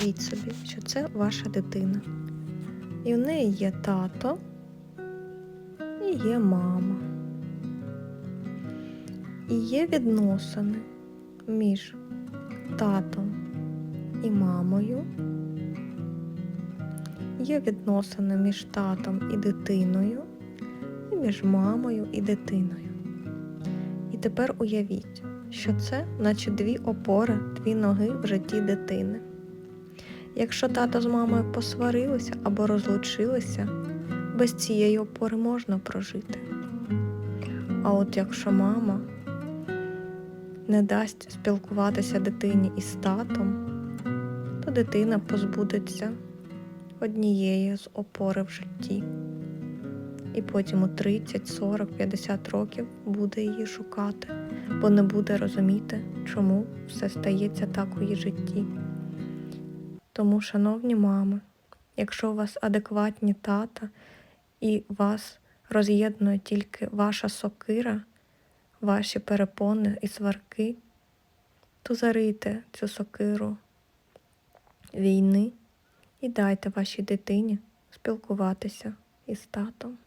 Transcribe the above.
Уявіть собі, що це ваша дитина. І в неї є тато і є мама. І є відносини між татом і мамою. Є відносини між татом і дитиною, і між мамою і дитиною. І тепер уявіть, що це наче дві опори, дві ноги в житті дитини. Якщо тато з мамою посварилися або розлучилися, без цієї опори можна прожити. А от якщо мама не дасть спілкуватися дитині із татом, то дитина позбудеться однієї з опори в житті. І потім у 30, 40, 50 років буде її шукати, бо не буде розуміти, чому все стається так у її житті. Тому, шановні мами, якщо у вас адекватні тата і вас роз'єднує тільки ваша сокира, ваші перепони і сварки, то зарийте цю сокиру війни і дайте вашій дитині спілкуватися із татом.